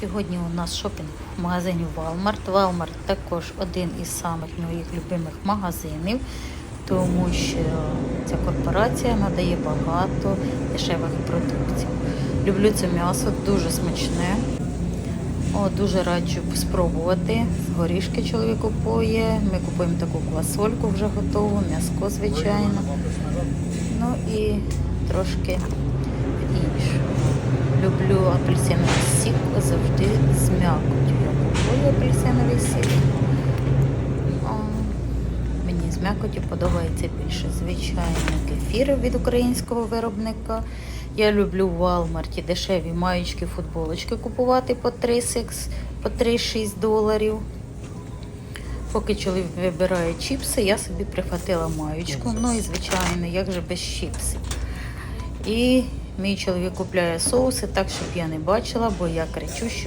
Сьогодні у нас шопінг в магазині Walmart. Walmart також один із самих моїх любимих магазинів, тому що ця корпорація надає багато дешевих продуктів. Люблю це м'ясо, дуже смачне. О, дуже раджу спробувати. Горішки чоловік купує. Ми купуємо таку квасольку вже готову, м'яско, звичайно. Ну і трошки інше. Люблю апельсиновий сік м'якотю. Я купую апельсиновий сік. Мені з м'якотю подобається більше. Звичайно, кефір від українського виробника. Я люблю в Walmart дешеві маєчки, футболочки купувати по 3, по 3-6 доларів. Поки чоловік вибирає чіпси, я собі прихватила маєчку. Ну і звичайно, як же без чіпсів. І мій чоловік купляє соуси так, щоб я не бачила, бо я кричу, що